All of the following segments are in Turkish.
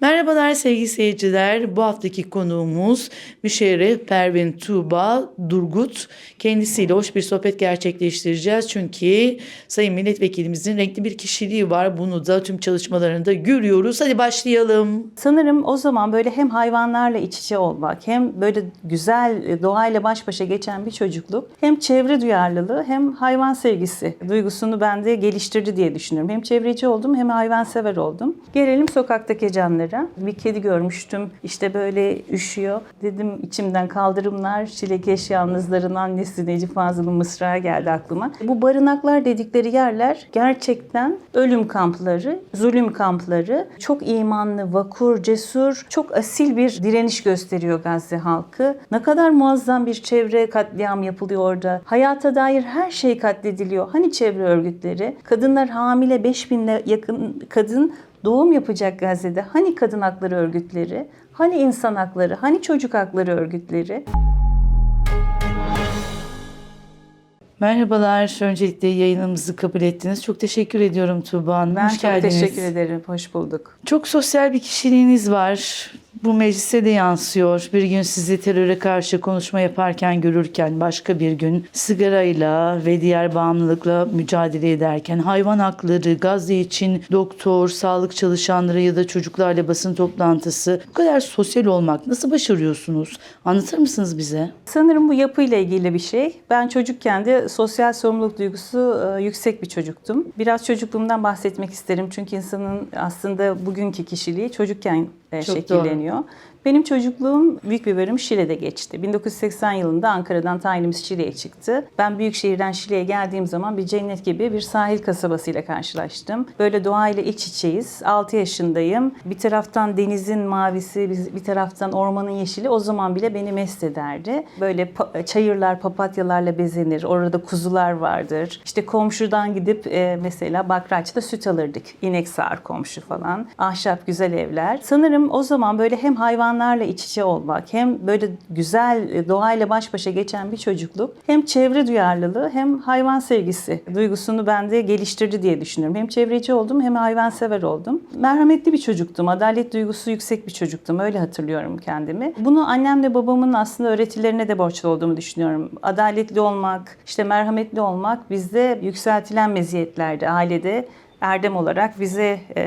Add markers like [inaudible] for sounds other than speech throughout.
Merhabalar sevgili seyirciler. Bu haftaki konuğumuz Müşerref Pervin Tuğba Durgut. Kendisiyle hoş bir sohbet gerçekleştireceğiz. Çünkü Sayın Milletvekilimizin renkli bir kişiliği var. Bunu da tüm çalışmalarında görüyoruz. Hadi başlayalım. Sanırım o zaman böyle hem hayvanlarla iç içe olmak, hem böyle güzel e, doğayla baş başa geçen bir çocukluk, hem çevre duyarlılığı hem hayvan sevgisi duygusunu bende geliştirdi diye düşünüyorum. Hem çevreci oldum hem hayvansever oldum. Gelelim sokaktaki canlara. Bir kedi görmüştüm. İşte böyle üşüyor. Dedim içimden kaldırımlar, çilekeş yalnızların annesi Necip Fazıl'ın mısrağı geldi aklıma. Bu barınaklar dedikleri yerler gerçekten ölüm kampları, zulüm kampları. Çok imanlı, vakur, cesur, çok asil bir direniş gösteriyor Gazze halkı. Ne kadar muazzam bir çevre katliam yapılıyor orada. Hayata dair her şey katlediliyor. Hani çevre örgütleri? Kadınlar hamile 5000'e yakın kadın doğum yapacak Gazze'de. Hani kadın hakları örgütleri? Hani insan hakları? Hani çocuk hakları örgütleri? Merhabalar. Öncelikle yayınımızı kabul ettiniz. Çok teşekkür ediyorum Tuğba Hanım. Ben hoş çok geldiniz. teşekkür ederim. Hoş bulduk. Çok sosyal bir kişiliğiniz var. Bu meclise de yansıyor. Bir gün sizi teröre karşı konuşma yaparken görürken başka bir gün sigarayla ve diğer bağımlılıkla mücadele ederken hayvan hakları, Gazze için doktor, sağlık çalışanları ya da çocuklarla basın toplantısı bu kadar sosyal olmak nasıl başarıyorsunuz? Anlatır mısınız bize? Sanırım bu yapıyla ilgili bir şey. Ben çocukken de sosyal sorumluluk duygusu e, yüksek bir çocuktum. Biraz çocukluğumdan bahsetmek isterim. Çünkü insanın aslında bugünkü kişiliği çocukken Çok şekilleniyor. Benim çocukluğum büyük bir bölüm Şile'de geçti. 1980 yılında Ankara'dan tayinimiz Şile'ye çıktı. Ben büyük şehirden Şile'ye geldiğim zaman bir cennet gibi bir sahil kasabasıyla karşılaştım. Böyle doğayla iç içeyiz. 6 yaşındayım. Bir taraftan denizin mavisi, bir taraftan ormanın yeşili o zaman bile beni mest ederdi. Böyle pa- çayırlar, papatyalarla bezenir. Orada kuzular vardır. İşte komşudan gidip e, mesela Bakraç'ta süt alırdık. İnek sağar komşu falan. Ahşap güzel evler. Sanırım o zaman böyle hem hayvanlarla iç içe olmak, hem böyle güzel e, doğayla baş başa geçen bir çocukluk, hem çevre duyarlılığı hem hayvan sevgisi duygusunu bende geliştirdi diye düşünüyorum. Hem çevreci oldum hem hayvansever oldum. Merhametli bir çocuktum. Adalet duygusu yüksek bir çocuktum. Öyle hatırlıyorum kendimi. Bunu annemle babamın aslında öğretilerine de borçlu olduğumu düşünüyorum. Adaletli olmak, işte merhametli olmak bizde yükseltilen meziyetlerdi ailede erdem olarak bize e,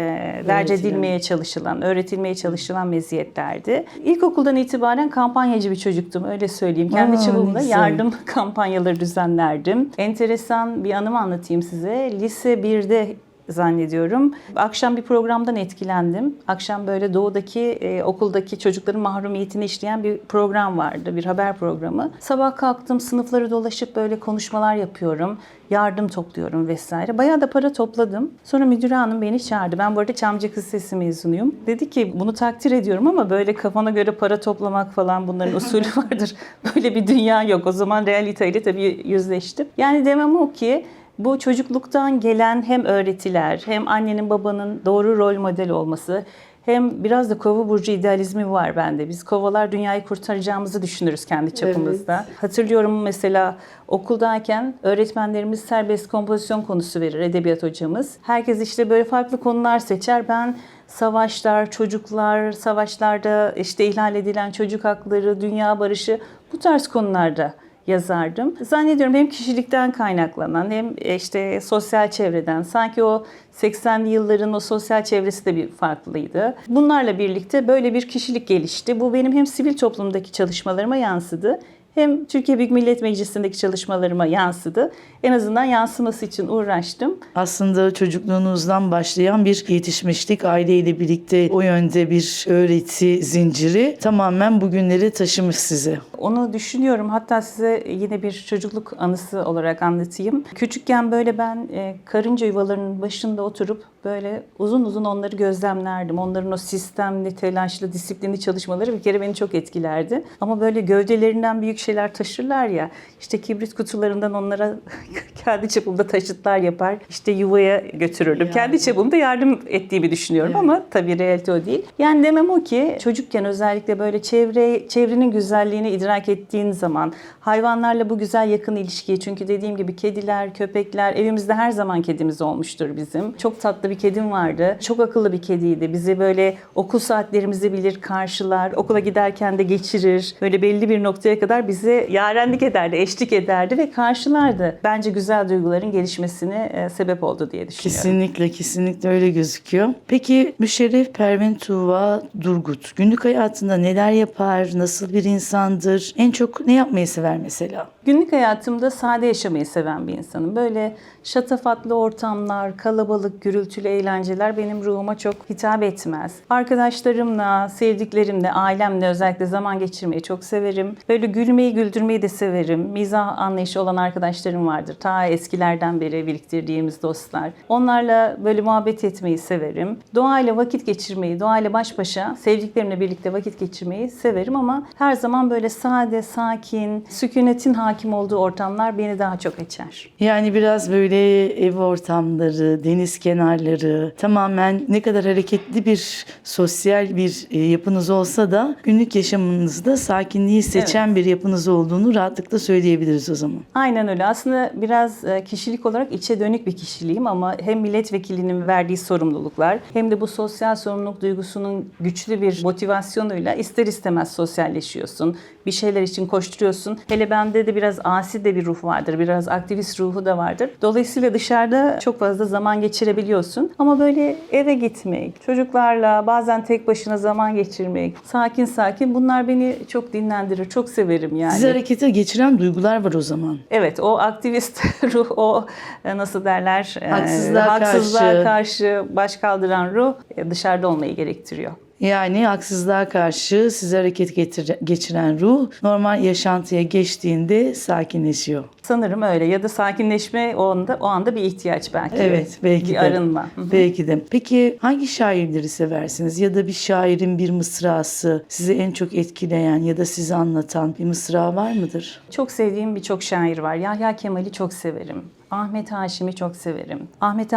derc edilmeye çalışılan, öğretilmeye çalışılan meziyetlerdi. İlkokuldan itibaren kampanyacı bir çocuktum öyle söyleyeyim. Kendi Aa, çapımda yardım [laughs] kampanyaları düzenlerdim. Enteresan bir anımı anlatayım size. Lise 1'de zannediyorum. Akşam bir programdan etkilendim. Akşam böyle doğudaki e, okuldaki çocukların mahrumiyetini işleyen bir program vardı. Bir haber programı. Sabah kalktım sınıfları dolaşıp böyle konuşmalar yapıyorum. Yardım topluyorum vesaire. Bayağı da para topladım. Sonra müdür hanım beni çağırdı. Ben bu arada Çamcı Kız Sesi mezunuyum. Dedi ki bunu takdir ediyorum ama böyle kafana göre para toplamak falan bunların usulü [laughs] vardır. Böyle bir dünya yok. O zaman realiteyle tabii yüzleştim. Yani demem o ki bu çocukluktan gelen hem öğretiler hem annenin babanın doğru rol model olması hem biraz da kova burcu idealizmi var bende. Biz kovalar dünyayı kurtaracağımızı düşünürüz kendi çapımızda. Hatırlıyorum mesela okuldayken öğretmenlerimiz serbest kompozisyon konusu verir edebiyat hocamız. Herkes işte böyle farklı konular seçer. Ben savaşlar, çocuklar, savaşlarda işte ihlal edilen çocuk hakları, dünya barışı bu tarz konularda yazardım. Zannediyorum hem kişilikten kaynaklanan hem işte sosyal çevreden sanki o 80'li yılların o sosyal çevresi de bir farklıydı. Bunlarla birlikte böyle bir kişilik gelişti. Bu benim hem sivil toplumdaki çalışmalarıma yansıdı hem Türkiye Büyük Millet Meclisi'ndeki çalışmalarıma yansıdı. En azından yansıması için uğraştım. Aslında çocukluğunuzdan başlayan bir yetişmişlik, aileyle birlikte o yönde bir öğreti zinciri tamamen bugünleri taşımış sizi. Onu düşünüyorum. Hatta size yine bir çocukluk anısı olarak anlatayım. Küçükken böyle ben e, karınca yuvalarının başında oturup böyle uzun uzun onları gözlemlerdim. Onların o sistemli, telaşlı, disiplinli çalışmaları bir kere beni çok etkilerdi. Ama böyle gövdelerinden büyük şeyler taşırlar ya. İşte kibrit kutularından onlara [laughs] kendi çapımda taşıtlar yapar. İşte yuvaya götürürdüm. Yani. Kendi çapımda yardım ettiğimi düşünüyorum ama tabii realite o değil. Yani demem o ki çocukken özellikle böyle çevre çevrenin güzelliğini idrak ettiğin zaman hayvanlarla bu güzel yakın ilişkiyi çünkü dediğim gibi kediler, köpekler evimizde her zaman kedimiz olmuştur bizim. Çok tatlı bir kedim vardı. Çok akıllı bir kediydi. Bizi böyle okul saatlerimizi bilir, karşılar. Okula giderken de geçirir. Böyle belli bir noktaya kadar bize yarenlik ederdi, eşlik ederdi ve karşılardı. Bence güzel duyguların gelişmesine e, sebep oldu diye düşünüyorum. Kesinlikle kesinlikle öyle gözüküyor. Peki Müşerref Pervin Tuğba Durgut günlük hayatında neler yapar? Nasıl bir insandır? En çok ne yapmayı sever mesela? Günlük hayatımda sade yaşamayı seven bir insanım. Böyle şatafatlı ortamlar, kalabalık, gürültülü eğlenceler benim ruhuma çok hitap etmez. Arkadaşlarımla, sevdiklerimle, ailemle özellikle zaman geçirmeyi çok severim. Böyle gülmeyi, güldürmeyi de severim. Mizah anlayışı olan arkadaşlarım vardır. Ta eskilerden beri biriktirdiğimiz dostlar. Onlarla böyle muhabbet etmeyi severim. Doğayla vakit geçirmeyi, doğayla baş başa, sevdiklerimle birlikte vakit geçirmeyi severim ama her zaman böyle sade, sakin, sükunetin hakim olduğu ortamlar beni daha çok açar. Yani biraz böyle ev ortamları, deniz kenarları, tamamen ne kadar hareketli bir sosyal bir e, yapınız olsa da günlük yaşamınızda sakinliği seçen bir yapınız olduğunu rahatlıkla söyleyebiliriz o zaman. Aynen öyle. Aslında biraz e, kişilik olarak içe dönük bir kişiliğim ama hem milletvekilinin verdiği sorumluluklar hem de bu sosyal sorumluluk duygusunun güçlü bir motivasyonuyla ister istemez sosyalleşiyorsun. Bir şeyler için koşturuyorsun. Hele bende de biraz asi de bir ruh vardır. Biraz aktivist ruhu da vardır. Dolayısıyla dışarıda çok fazla zaman geçirebiliyorsun. Ama böyle eve gitmek, çocuklarla bazen tek başına zaman geçirmek, sakin sakin bunlar beni çok dinlendirir. Çok severim yani. Sizi harekete geçiren duygular var o zaman. Evet o aktivist [laughs] ruh o e, nasıl derler e, Haksızlığa haksızlığa karşı. karşı baş kaldıran ruh e, dışarıda olmayı gerektiriyor. Yani haksızlığa karşı sizi hareket getir- geçiren ruh normal yaşantıya geçtiğinde sakinleşiyor. Sanırım öyle ya da sakinleşme o anda o anda bir ihtiyaç belki. Evet belki bir de. arınma. Belki de. Peki hangi şairleri seversiniz? Ya da bir şairin bir mısrası sizi en çok etkileyen ya da sizi anlatan bir mısra var mıdır? Çok sevdiğim birçok şair var. Yahya Kemal'i çok severim. Ahmet Haşim'i çok severim. Ahmet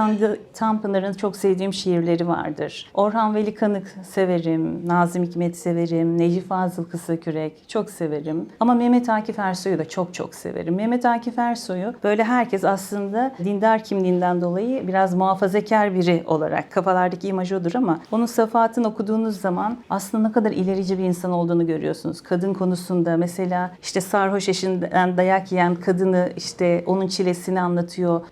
Tanpınar'ın çok sevdiğim şiirleri vardır. Orhan Veli Kanık severim. Nazım Hikmet severim. Necip Fazıl Kısakürek çok severim. Ama Mehmet Akif Ersoy'u da çok çok severim. Mehmet Akif Ersoy'u böyle herkes aslında dindar kimliğinden dolayı biraz muhafazakar biri olarak kafalardaki imaj odur ama onun safahatını okuduğunuz zaman aslında ne kadar ilerici bir insan olduğunu görüyorsunuz. Kadın konusunda mesela işte sarhoş eşinden dayak yiyen kadını işte onun çilesini anlatıyor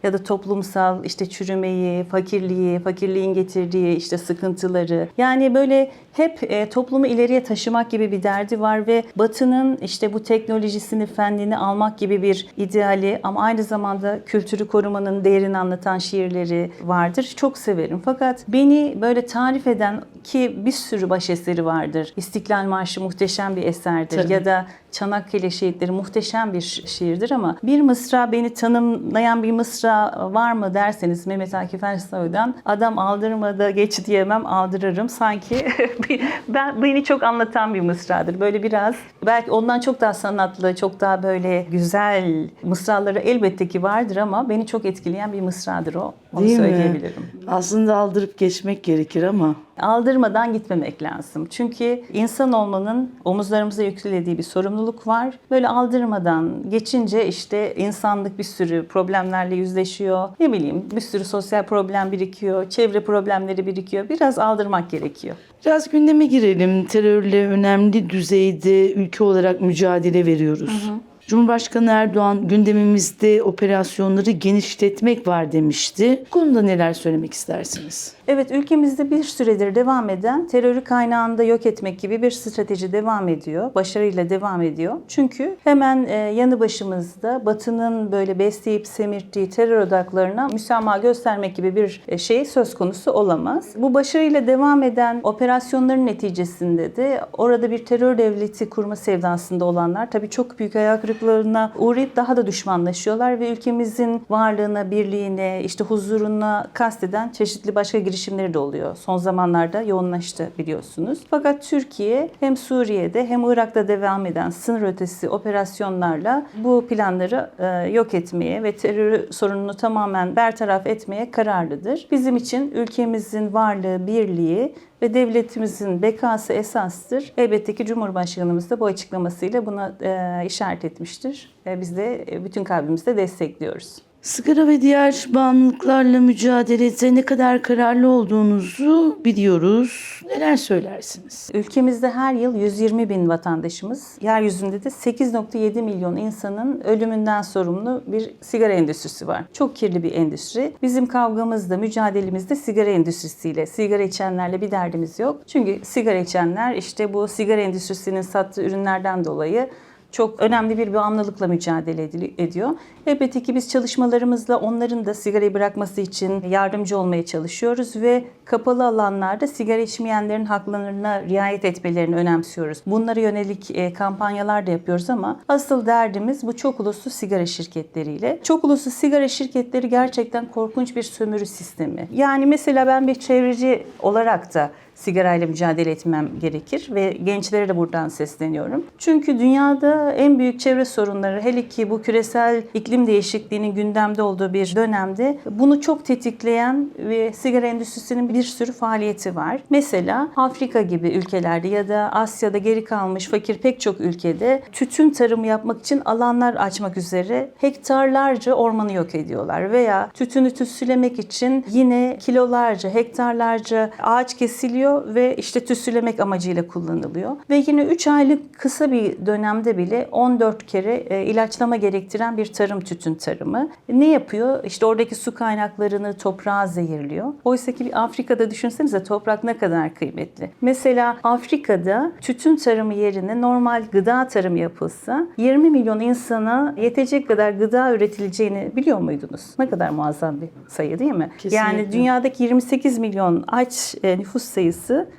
ya da toplumsal işte çürümeyi, fakirliği, fakirliğin getirdiği işte sıkıntıları. Yani böyle hep e, toplumu ileriye taşımak gibi bir derdi var ve Batı'nın işte bu teknolojisini, fennini almak gibi bir ideali ama aynı zamanda kültürü korumanın değerini anlatan şiirleri vardır. Çok severim. Fakat beni böyle tarif eden ki bir sürü baş eseri vardır. İstiklal Marşı muhteşem bir eserdir Tabii. ya da Çanakkale Şehitleri muhteşem bir şiirdir ama bir mısra beni tanımlayan bir mısra var mı derseniz Mehmet Akif Ersoy'dan adam aldırmadı geç diyemem aldırırım. Sanki [laughs] ben beni çok anlatan bir mısradır. Böyle biraz belki ondan çok daha sanatlı, çok daha böyle güzel mısraları elbette ki vardır ama beni çok etkileyen bir mısradır o. Onu Değil mi? söyleyebilirim. Aslında aldırıp geçmek gerekir ama aldırmadan gitmemek lazım. Çünkü insan olmanın omuzlarımıza yüklediği bir sorumluluk var. Böyle aldırmadan geçince işte insanlık bir sürü problemlerle yüzleşiyor. Ne bileyim bir sürü sosyal problem birikiyor, çevre problemleri birikiyor. Biraz aldırmak gerekiyor. Biraz gündeme girelim. Terörle önemli düzeyde ülke olarak mücadele veriyoruz. Cumhurbaşkanı Erdoğan gündemimizde operasyonları genişletmek var demişti. Bu konuda neler söylemek istersiniz? Evet ülkemizde bir süredir devam eden terörü kaynağında yok etmek gibi bir strateji devam ediyor. Başarıyla devam ediyor. Çünkü hemen e, yanı başımızda Batı'nın böyle besleyip semirttiği terör odaklarına müsamaha göstermek gibi bir e, şey söz konusu olamaz. Bu başarıyla devam eden operasyonların neticesinde de orada bir terör devleti kurma sevdasında olanlar tabii çok büyük hayal kırıklarına uğrayıp daha da düşmanlaşıyorlar ve ülkemizin varlığına, birliğine, işte huzuruna kasteden çeşitli başka girişimleri de oluyor. Son zamanlarda yoğunlaştı biliyorsunuz. Fakat Türkiye hem Suriye'de hem Irak'ta devam eden sınır ötesi operasyonlarla bu planları e, yok etmeye ve terör sorununu tamamen bertaraf etmeye kararlıdır. Bizim için ülkemizin varlığı, birliği ve devletimizin bekası esastır. Elbette ki Cumhurbaşkanımız da bu açıklamasıyla buna e, işaret etmiştir. E, biz de e, bütün kalbimizle destekliyoruz. Sigara ve diğer bağımlılıklarla mücadelede ne kadar kararlı olduğunuzu biliyoruz. Neler söylersiniz? Ülkemizde her yıl 120 bin vatandaşımız, yeryüzünde de 8.7 milyon insanın ölümünden sorumlu bir sigara endüstrisi var. Çok kirli bir endüstri. Bizim kavgamızda, mücadelemizde sigara endüstrisiyle, sigara içenlerle bir derdimiz yok. Çünkü sigara içenler işte bu sigara endüstrisinin sattığı ürünlerden dolayı çok önemli bir bağımlılıkla mücadele ediyor. Elbette ki biz çalışmalarımızla onların da sigarayı bırakması için yardımcı olmaya çalışıyoruz ve kapalı alanlarda sigara içmeyenlerin haklarına riayet etmelerini önemsiyoruz. Bunlara yönelik e, kampanyalar da yapıyoruz ama asıl derdimiz bu çok uluslu sigara şirketleriyle. Çok uluslu sigara şirketleri gerçekten korkunç bir sömürü sistemi. Yani mesela ben bir çevreci olarak da sigarayla mücadele etmem gerekir ve gençlere de buradan sesleniyorum. Çünkü dünyada en büyük çevre sorunları hele ki bu küresel iklim değişikliğinin gündemde olduğu bir dönemde bunu çok tetikleyen ve sigara endüstrisinin bir sürü faaliyeti var. Mesela Afrika gibi ülkelerde ya da Asya'da geri kalmış fakir pek çok ülkede tütün tarımı yapmak için alanlar açmak üzere hektarlarca ormanı yok ediyorlar veya tütünü tütsülemek için yine kilolarca, hektarlarca ağaç kesiliyor ve işte tütsülemek amacıyla kullanılıyor. Ve yine 3 aylık kısa bir dönemde bile 14 kere e, ilaçlama gerektiren bir tarım tütün tarımı. Ne yapıyor? İşte oradaki su kaynaklarını toprağa zehirliyor. Oysa ki bir Afrika'da düşünsenize toprak ne kadar kıymetli. Mesela Afrika'da tütün tarımı yerine normal gıda tarımı yapılsa 20 milyon insana yetecek kadar gıda üretileceğini biliyor muydunuz? Ne kadar muazzam bir sayı değil mi? Kesinlikle. Yani dünyadaki 28 milyon aç e, nüfus sayısı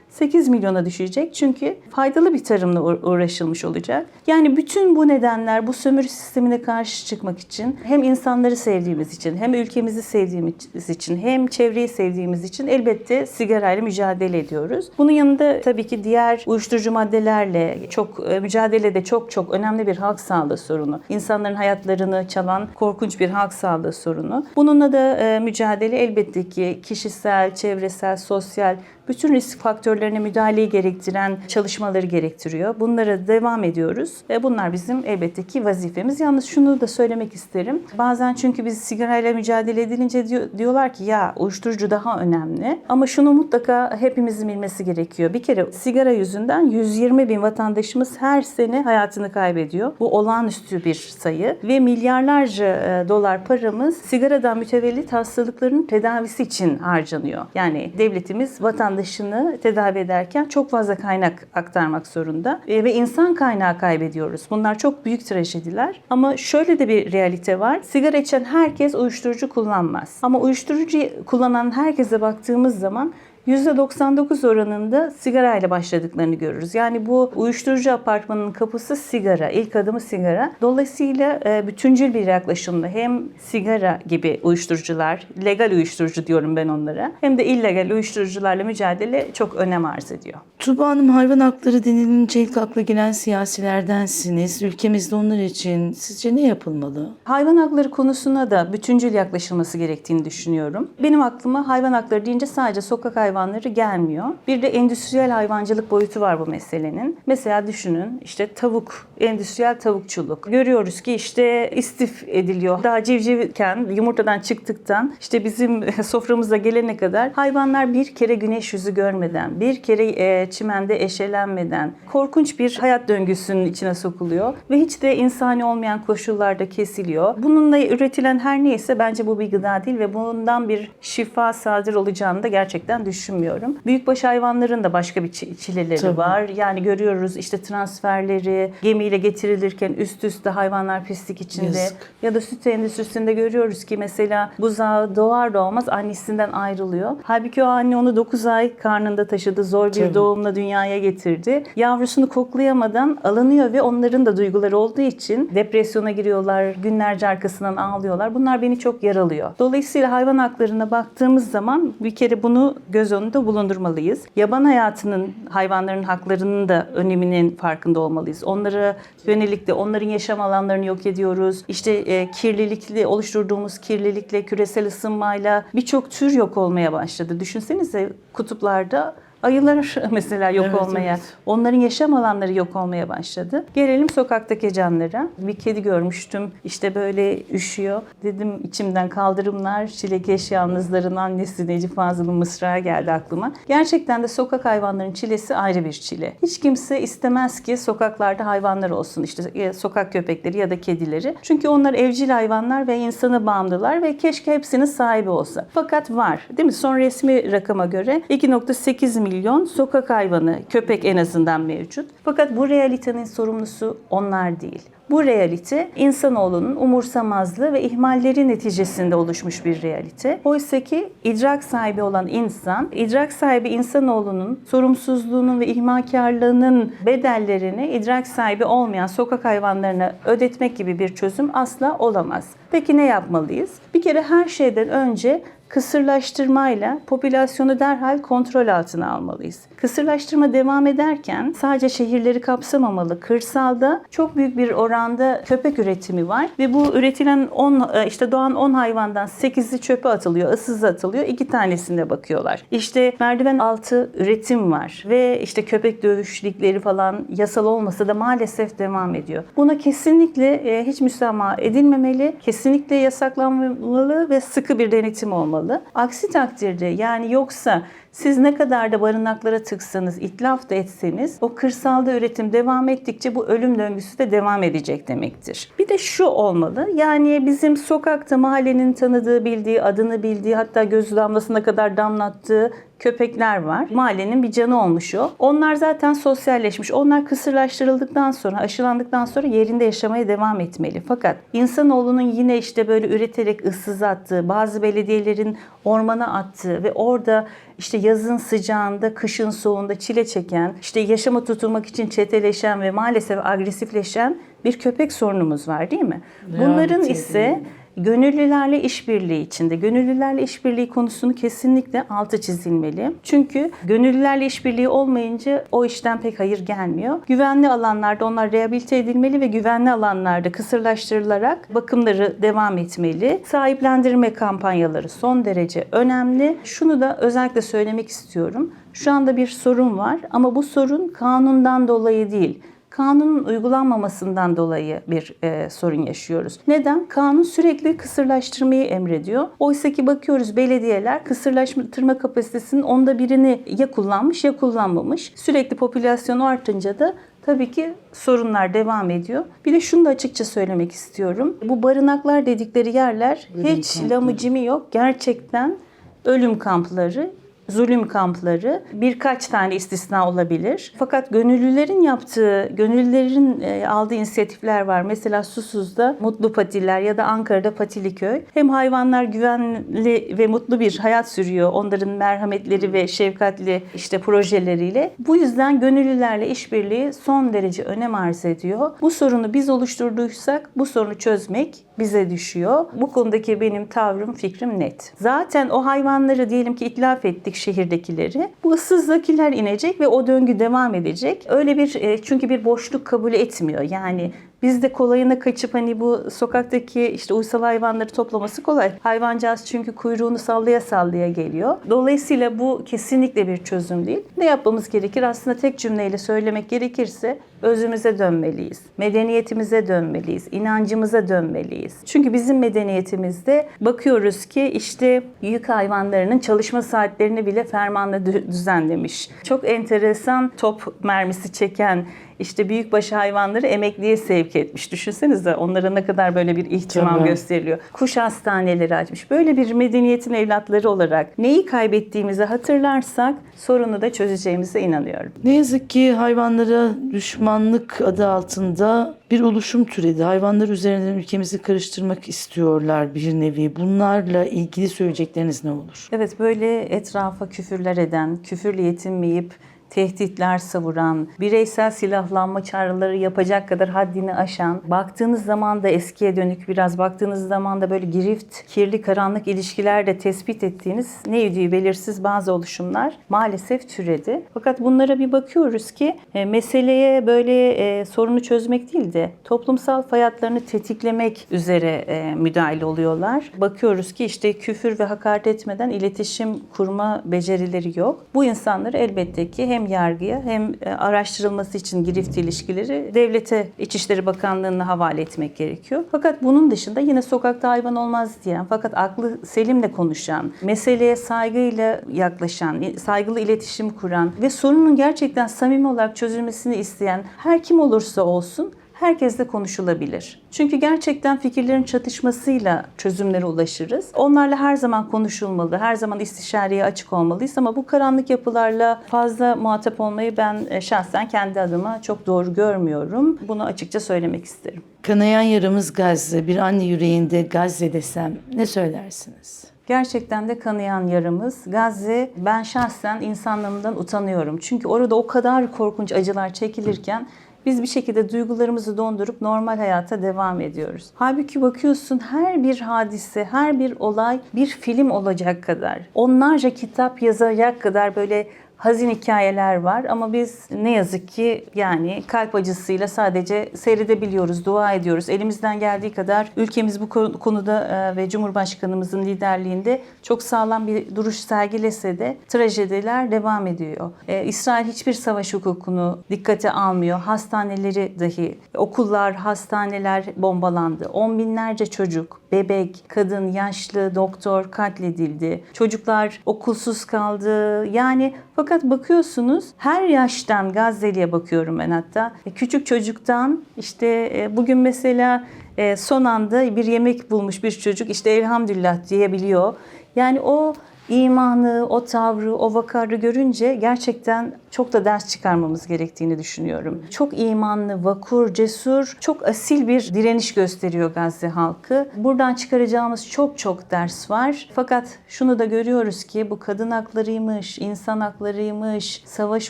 8 milyona düşecek. Çünkü faydalı bir tarımla uğra- uğraşılmış olacak. Yani bütün bu nedenler bu sömürü sistemine karşı çıkmak için hem insanları sevdiğimiz için hem ülkemizi sevdiğimiz için hem çevreyi sevdiğimiz için elbette sigarayla mücadele ediyoruz. Bunun yanında tabii ki diğer uyuşturucu maddelerle çok e, mücadelede çok çok önemli bir halk sağlığı sorunu. İnsanların hayatlarını çalan korkunç bir halk sağlığı sorunu. Bununla da e, mücadele elbette ki kişisel, çevresel, sosyal bütün risk faktörlerine müdahaleyi gerektiren çalışmaları gerektiriyor. Bunlara devam ediyoruz. E, Bunlar bizim elbette ki vazifemiz. Yalnız şunu da söylemek isterim. Bazen çünkü biz sigarayla mücadele edilince diyor- diyorlar ki ya uyuşturucu daha önemli. Ama şunu mutlaka hepimizin bilmesi gerekiyor. Bir kere sigara yüzünden 120 bin vatandaşımız her sene hayatını kaybediyor. Bu olağanüstü bir sayı ve milyarlarca e, dolar paramız sigaradan mütevellit hastalıkların tedavisi için harcanıyor. Yani devletimiz vatandaşını tedavi ederken çok fazla kaynak aktarmak zorunda E, ve insan kaynağı kaybediyoruz. Bunlar çok büyük trajediler. Ama şöyle de bir realite var. Sigara içen herkes uyuşturucu kullanmaz. Ama uyuşturucu kullanan herkese baktığımız zaman %99 oranında sigarayla başladıklarını görürüz. Yani bu uyuşturucu apartmanının kapısı sigara, ilk adımı sigara. Dolayısıyla e, bütüncül bir yaklaşımla hem sigara gibi uyuşturucular, legal uyuşturucu diyorum ben onlara, hem de illegal uyuşturucularla mücadele çok önem arz ediyor. Tuba Hanım hayvan hakları denilince ilk akla gelen siyasilerdensiniz. Ülkemizde onlar için sizce ne yapılmalı? Hayvan hakları konusuna da bütüncül yaklaşılması gerektiğini düşünüyorum. Benim aklıma hayvan hakları deyince sadece sokak hayvanları gelmiyor. Bir de endüstriyel hayvancılık boyutu var bu meselenin. Mesela düşünün işte tavuk, endüstriyel tavukçuluk. Görüyoruz ki işte istif ediliyor. Daha civcivken, yumurtadan çıktıktan işte bizim [laughs] soframıza gelene kadar hayvanlar bir kere güneş yüzü görmeden, bir kere e, çimende eşelenmeden korkunç bir hayat döngüsünün içine sokuluyor ve hiç de insani olmayan koşullarda kesiliyor. Bununla üretilen her neyse bence bu bir gıda değil ve bundan bir şifa sadır olacağını da gerçekten düşünmüyorum. Büyükbaş hayvanların da başka bir çi- çileleri Tabii. var. Yani görüyoruz işte transferleri gemiyle getirilirken üst üste hayvanlar pislik içinde Yazık. ya da süt endüstrisinde görüyoruz ki mesela buzağı doğar doğmaz annesinden ayrılıyor. Halbuki o anne onu 9 ay karnında taşıdı. Zor bir Tabii. doğumla dünyaya getirdi. Yavrusunu koklayamadan alınıyor ve onların da duyguları olduğu için depresyona giriyorlar. Günlerce arkasından ağlıyorlar. Bunlar beni çok yaralıyor. Dolayısıyla hayvan haklarına baktığımız zaman bir kere bunu göz önünde bulundurmalıyız. Yaban hayatının, hayvanların haklarının da öneminin farkında olmalıyız. Onlara yönelik de onların yaşam alanlarını yok ediyoruz. İşte e, kirlilikle oluşturduğumuz kirlilikle, küresel ısınmayla birçok tür yok olmaya başladı. Düşünsenize kutuplarda Ayılar [laughs] mesela yok Evet, olmaya, evet. onların yaşam alanları yok olmaya başladı. Gelelim sokaktaki canlılara. Bir kedi görmüştüm. İşte böyle üşüyor. Dedim içimden kaldırımlar, çilekeş yalnızların annesi Necip Fazıl'ın mısrağı geldi aklıma. Gerçekten de sokak hayvanların çilesi ayrı bir çile. Hiç kimse istemez ki sokaklarda hayvanlar olsun. İşte e, sokak köpekleri ya da kedileri. Çünkü onlar evcil hayvanlar ve insana bağımlılar ve keşke hepsinin sahibi olsa. Fakat var. Değil mi? Son resmi rakama göre 2.8 milyon sokak hayvanı, köpek en azından mevcut. Fakat bu realitenin sorumlusu onlar değil. Bu realite insanoğlunun umursamazlığı ve ihmalleri neticesinde oluşmuş bir realite. Oysa ki idrak sahibi olan insan, idrak sahibi insanoğlunun sorumsuzluğunun ve ihmalkarlığının bedellerini idrak sahibi olmayan sokak hayvanlarına ödetmek gibi bir çözüm asla olamaz. Peki ne yapmalıyız? Bir kere her şeyden önce kısırlaştırmayla popülasyonu derhal kontrol altına almalıyız. Kısırlaştırma devam ederken sadece şehirleri kapsamamalı. Kırsalda çok büyük bir oranda köpek üretimi var ve bu üretilen 10 işte doğan 10 hayvandan 8'i çöpe atılıyor, ıssız atılıyor. 2 tanesine bakıyorlar. İşte merdiven altı üretim var ve işte köpek dövüş ligleri falan yasal olmasa da maalesef devam ediyor. Buna kesinlikle e, hiç müsamaha edilmemeli, kesinlikle yasaklanmalı ve sıkı bir denetim olmalı. Aksi takdirde yani yoksa siz ne kadar da barınaklara tıksanız, itlaf da etseniz o kırsalda üretim devam ettikçe bu ölüm döngüsü de devam edecek demektir. Bir de şu olmalı. Yani bizim sokakta mahallenin tanıdığı, bildiği, adını bildiği hatta göz damlasına kadar damlattığı köpekler var. Mahallenin bir canı olmuş o. Onlar zaten sosyalleşmiş. Onlar kısırlaştırıldıktan sonra, aşılandıktan sonra yerinde yaşamaya devam etmeli. Fakat insanoğlunun yine işte böyle üreterek ıssız attığı, bazı belediyelerin ormana attığı ve orada işte yazın sıcağında, kışın soğuğunda çile çeken, işte yaşama tutunmak için çeteleşen ve maalesef agresifleşen bir köpek sorunumuz var değil mi? Bunların ise Gönüllülerle işbirliği içinde. Gönüllülerle işbirliği konusunu kesinlikle altı çizilmeli. Çünkü gönüllülerle işbirliği olmayınca o işten pek hayır gelmiyor. Güvenli alanlarda onlar rehabilite edilmeli ve güvenli alanlarda kısırlaştırılarak bakımları devam etmeli. Sahiplendirme kampanyaları son derece önemli. Şunu da özellikle söylemek istiyorum. Şu anda bir sorun var ama bu sorun kanundan dolayı değil kanunun uygulanmamasından dolayı bir e, sorun yaşıyoruz. Neden? Kanun sürekli kısırlaştırmayı emrediyor. Oysa ki bakıyoruz belediyeler kısırlaştırma kapasitesinin onda birini ya kullanmış ya kullanmamış. Sürekli popülasyonu artınca da Tabii ki sorunlar devam ediyor. Bir de şunu da açıkça söylemek istiyorum. Bu barınaklar dedikleri yerler hiç kampları. lamıcımı yok. Gerçekten ölüm kampları zulüm kampları birkaç tane istisna olabilir. Fakat gönüllülerin yaptığı, gönüllülerin e, aldığı inisiyatifler var. Mesela Susuz'da Mutlu Patiler ya da Ankara'da Patiliköy. Hem hayvanlar güvenli ve mutlu bir hayat sürüyor. Onların merhametleri ve şefkatli işte projeleriyle. Bu yüzden gönüllülerle işbirliği son derece önem arz ediyor. Bu sorunu biz oluşturduysak bu sorunu çözmek bize düşüyor. Bu konudaki benim tavrım, fikrim net. Zaten o hayvanları diyelim ki itlaf ettik şehirdekileri. Bu ıssızdakiler inecek ve o döngü devam edecek. Öyle bir e, çünkü bir boşluk kabul etmiyor. Yani biz de kolayına kaçıp hani bu sokaktaki işte uysal hayvanları toplaması kolay. Hayvancağız çünkü kuyruğunu sallaya sallaya geliyor. Dolayısıyla bu kesinlikle bir çözüm değil. Ne yapmamız gerekir? Aslında tek cümleyle söylemek gerekirse özümüze dönmeliyiz. Medeniyetimize dönmeliyiz. inancımıza dönmeliyiz. Çünkü bizim medeniyetimizde bakıyoruz ki işte yük hayvanlarının çalışma saatlerini bile fermanla dü- düzenlemiş. Çok enteresan top mermisi çeken işte büyükbaş hayvanları emekliye sevk etmiş. Düşünsenize onlara ne kadar böyle bir ihtimam Tabii. gösteriliyor. Kuş hastaneleri açmış. Böyle bir medeniyetin evlatları olarak neyi kaybettiğimizi hatırlarsak sorunu da çözeceğimize inanıyorum. Ne yazık ki hayvanlara düşmanlık adı altında bir oluşum türedi. Hayvanlar üzerinden ülkemizi karıştırmak istiyorlar bir nevi. Bunlarla ilgili söyleyecekleriniz ne olur? Evet böyle etrafa küfürler eden, küfürle yetinmeyip tehditler savuran, bireysel silahlanma çağrıları yapacak kadar haddini aşan, baktığınız zaman da eskiye dönük biraz baktığınız zaman da böyle girift, kirli, karanlık ilişkilerde tespit ettiğiniz ne yüdüğü belirsiz bazı oluşumlar maalesef türedi. Fakat bunlara bir bakıyoruz ki e, meseleye böyle e, sorunu çözmek değil de toplumsal fay hatlarını tetiklemek üzere e, müdahil oluyorlar. Bakıyoruz ki işte küfür ve hakaret etmeden iletişim kurma becerileri yok. Bu insanları elbette ki hem yargıya hem e, araştırılması için girift ilişkileri devlete İçişleri Bakanlığı'na havale etmek gerekiyor. Fakat bunun dışında yine sokakta hayvan olmaz diyen fakat aklı selimle konuşan, meseleye saygıyla yaklaşan, saygılı iletişim kuran ve sorunun gerçekten samimi olarak çözülmesini isteyen her kim olursa olsun herkesle konuşulabilir. Çünkü gerçekten fikirlerin çatışmasıyla çözümlere ulaşırız. Onlarla her zaman konuşulmalı, her zaman istişareye açık olmalıyız ama bu karanlık yapılarla fazla muhatap olmayı ben e, şahsen kendi adıma çok doğru görmüyorum. Bunu açıkça söylemek isterim. Kanayan yaramız Gazze, bir anne yüreğinde Gazze desem ne söylersiniz? Gerçekten de kanayan yaramız. Gazze ben şahsen insanlığımdan utanıyorum. Çünkü orada o kadar korkunç acılar çekilirken biz bir şekilde duygularımızı dondurup normal hayata devam ediyoruz. Halbuki bakıyorsun her bir hadise, her bir olay bir film olacak kadar, onlarca kitap yazacak kadar böyle hazin hikayeler var ama biz ne yazık ki yani kalp acısıyla sadece seyredebiliyoruz, dua ediyoruz. Elimizden geldiği kadar ülkemiz bu konu- konuda e, ve Cumhurbaşkanımızın liderliğinde çok sağlam bir duruş sergilese de trajediler devam ediyor. E, İsrail hiçbir savaş hukukunu dikkate almıyor. Hastaneleri dahi, okullar, hastaneler bombalandı. On binlerce çocuk, bebek, kadın, yaşlı, doktor katledildi. Çocuklar okulsuz kaldı. Yani fakat bakıyorsunuz her yaştan Gazze'liye bakıyorum ben hatta. E, Küçük çocuktan işte e, bugün mesela e, son anda bir yemek bulmuş bir çocuk işte elhamdülillah diyebiliyor. Yani o imanı, o tavrı, o vakarı görünce gerçekten çok da ders çıkarmamız gerektiğini düşünüyorum. Çok imanlı, vakur, cesur, çok asil bir direniş gösteriyor Gazze halkı. Buradan çıkaracağımız çok çok ders var. Fakat şunu da görüyoruz ki bu kadın haklarıymış, insan haklarıymış, savaş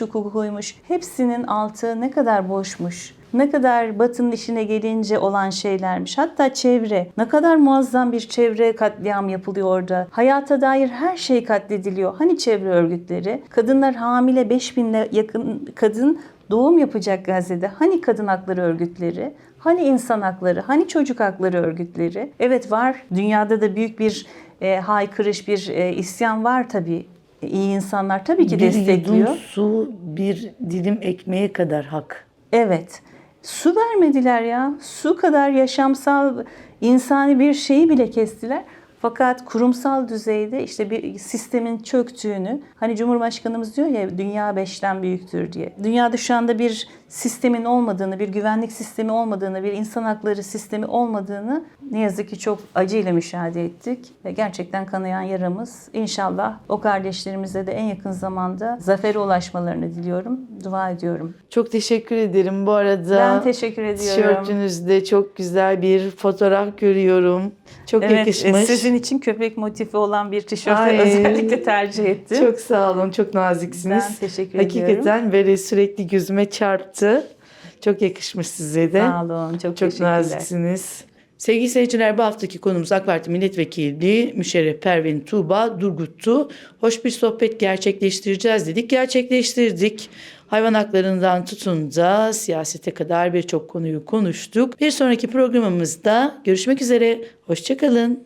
hukukuymuş hepsinin altı ne kadar boşmuş. Ne kadar Batı'nın işine gelince olan şeylermiş. Hatta çevre. Ne kadar muazzam bir çevre katliam yapılıyor orada. Hayata dair her şey katlediliyor. Hani çevre örgütleri? Kadınlar hamile 5000'le yakın kadın doğum yapacak Gazze'de. Hani kadın hakları örgütleri? Hani insan hakları? Hani çocuk hakları örgütleri? Evet var. Dünyada da büyük bir e, haykırış, bir e, isyan var tabii. E, İyi insanlar tabii ki bir destekliyor. yudum su, bir dilim ekmeğe kadar hak. Evet. Su vermediler ya. Su kadar yaşamsal, insani bir şeyi bile kestiler. Fakat kurumsal düzeyde işte bir sistemin çöktüğünü, hani Cumhurbaşkanımız diyor ya dünya beşten büyüktür diye. Dünyada şu anda bir sistemin olmadığını, bir güvenlik sistemi olmadığını, bir insan hakları sistemi olmadığını ne yazık ki çok acıyla müşahede ettik. Ve gerçekten kanayan yaramız. İnşallah o kardeşlerimize de en yakın zamanda zafere ulaşmalarını diliyorum. Dua ediyorum. Çok teşekkür ederim. Bu arada Ben teşekkür ediyorum. tişörtünüzde çok güzel bir fotoğraf görüyorum. Çok Evet, yakışmış. e, sizin için köpek motifi olan bir tişörtü Ay. özellikle tercih ettim. Çok sağ olun. Çok naziksiniz. Ben teşekkür Hakikaten ediyorum. böyle sürekli gözüme çarptı. Çok yakışmış size de. Sağ olun, çok, Çok teşekkürler. naziksiniz. Sevgili seyirciler bu haftaki konumuz AK Parti Milletvekili Müşerref Pervin Tuğba Durgut'tu. Hoş bir sohbet gerçekleştireceğiz dedik. Gerçekleştirdik. Hayvan haklarından tutun da siyasete kadar birçok konuyu konuştuk. Bir sonraki programımızda görüşmek üzere. Hoşçakalın.